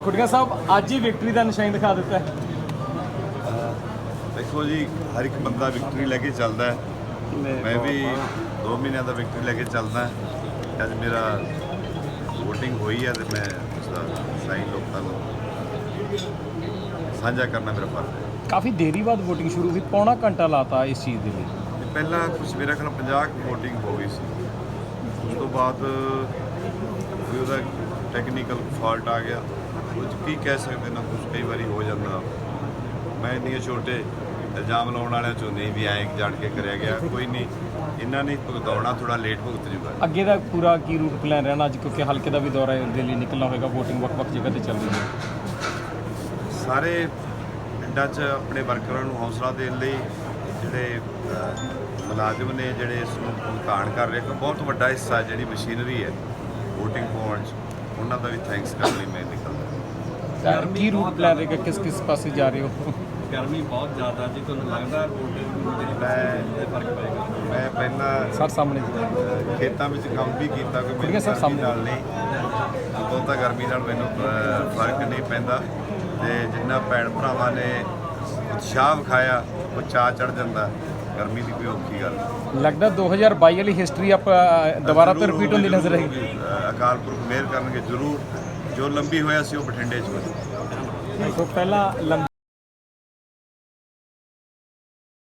ਖੁੱਡੀਆਂ ਸਾਹਿਬ ਅੱਜ ਹੀ ਵਿਕਟਰੀ ਦਾ ਨਿਸ਼ਾਨ ਦਿਖਾ ਦਿੱਤਾ ਹੈ। ਦੇਖੋ ਜੀ ਹਰ ਇੱਕ ਬੰਦਾ ਵਿਕਟਰੀ ਲੈ ਕੇ ਚੱਲਦਾ ਹੈ। ਮੈਂ ਵੀ 2 ਮਹੀਨਿਆਂ ਦਾ ਵਿਕਟਰੀ ਲੈ ਕੇ ਚੱਲਦਾ ਹਾਂ। ਅੱਜ ਮੇਰਾ VOTING ਹੋਈ ਹੈ ਤੇ ਮੈਂ ਉਸਦਾ ਸਾਈਨ ਲੋਕਾਂ ਨੂੰ ਸਾਂਝਾ ਕਰਨਾ ਮੇਰਾ ਫਰਜ਼ ਹੈ। ਕਾਫੀ ਦੇਰੀ ਬਾਅਦ VOTING ਸ਼ੁਰੂ ਹੋਈ ਪੌਣਾ ਘੰਟਾ ਲਾਤਾ ਇਸ ਚੀਜ਼ ਦੇ ਲਈ। ਪਹਿਲਾਂ ਕੁਝ ਮੇਰਾ ਖਿਆਲ 50 VOTING ਹੋ ਗਈ ਸੀ। ਉਸ ਤੋਂ ਬਾਅਦ ਉਹਦਾ ਟੈਕਨੀਕਲ ਫਾਲਟ ਆ ਗਿਆ। 'ਚ ਕੀ ਕਹਿ ਸਕਦੇ ਨਾ? ਕੁਝ ਕਈ ਵਾਰੀ ਹੋ ਜਾਂਦਾ। ਮੈਂ ਇੰਨੀਆਂ ਛੋਟੇ ਇਲਜ਼ਾਮ ਲਾਉਣ ਵਾਲਿਆਂ ਚੋਂ ਨਹੀਂ ਵੀ ਐਂ ਜਾਣ ਕੇ ਕਰਿਆ ਗਿਆ। ਕੋਈ ਨਹੀਂ। ਇਹਨਾਂ ਨੇ ਭੁਗਤਾਉਣਾ ਥੋੜਾ ਲੇਟ ਭੁਗਤ ਜੂਗਾ। ਅੱਗੇ ਦਾ ਪੂਰਾ ਕੀ ਰੂਟ ਪਲਾਨ ਰਹਿਣਾ ਅੱਜ? ਕਿਉਂਕਿ ਹਲਕੇ ਦਾ ਵੀ ਦੌਰਾ ਦੇ ਲਈ ਨਿਕਲਣਾ ਹੋਏਗਾ। VOTING ਵੱਖ-ਵੱਖ ਜਗ੍ਹਾ ਤੇ ਚੱਲ ਰਹੀ ਹੈ। ਸਾਰੇ ਪਿੰਡਾਂ 'ਚ ਆਪਣੇ ਵਰਕਰਾਂ ਨੂੰ ਹੌਸਲਾ ਦੇਣ ਲਈ ਜਿਹੜੇ ਮੁਲਾਜ਼ਮ ਨੇ ਜਿਹੜੇ ਇਸ ਨੂੰ ਭੁਗਤਾਨ ਕਰ ਰਹੇ ਇੱਕ ਬਹੁਤ ਵੱਡਾ ਹਿੱਸਾ ਜਿਹੜੀ ਮਸ਼ੀਨਰੀ ਹੈ VOTING ਪਾਉਣ 'ਚ ਉਹਨਾਂ ਦਾ ਵੀ ਥੈਂਕਸ ਕਰਨ ਲਈ ਮੈਂ ਕੀ ਰੂਟ ਪਲਾਨ ਰਹੇਗਾ ਕਿਸ ਕਿਸ ਪਾਸੇ ਜਾ ਰਹੇ ਹੋ? ਗਰਮੀ ਬਹੁਤ ਜ਼ਿਆਦਾ ਜੀ ਤੁਹਾਨੂੰ ਲੱਗਦਾ ਮੈਂ ਫ਼ਰਕ ਪਏਗਾ? ਮੈਂ ਪਹਿਲਾਂ ਸਰ ਸਾਹਮਣੇ ਅਹ, ਖੇਤਾਂ ਵਿੱਚ ਕੰਮ ਵੀ ਕੀਤਾ ਕੋਈ ਕੁੜੀਆਂ ਸਭ ਗਰਮੀ ਸਾਹਮਣੇ। ਨਾਲ ਨਹੀਂ। ਬਹੁਤਾ ਗਰਮੀ ਨਾਲ ਮੈਨੂੰ ਅਹ, ਫ਼ਰਕ ਨਹੀਂ ਪੈਂਦਾ। ਤੇ ਜਿੰਨਾ ਭੈਣ ਭਰਾਵਾਂ ਨੇ ਉਤਸ਼ਾਹ ਵਿਖਾਇਆ ਉਹ ਚਾਹ ਚੜ ਜਾਂਦਾ। ਗਰਮੀ ਦੀ ਕੋਈ ਔਖੀ ਗੱਲ ਨਹੀਂ ਲੱਗਦਾ 2022 ਵਾਲੀ ਹਿਸਟਰੀ ਆਪ ਦੁਬਾਰਾ ਤੋਂ ਜ਼ਰੂਰ ਰਿਪੀਟ ਹੁੰਦੀ ਨਜ਼ਰ ਆਏਗੀ। ਅਕਾਲ ਪੁਰਖ ਮਿਹਰ ਕਰਨਗੇ ਜ਼ਰੂਰ। ਜੋ ਲੰਬੀ ਹੋਇਆ ਸੀ ਉਹ ਬਠਿੰਡੇ 'ਚ ਹੋ ਜਾਊ ਸੋ ਪਹਿਲਾਂ ਲੰਬੀ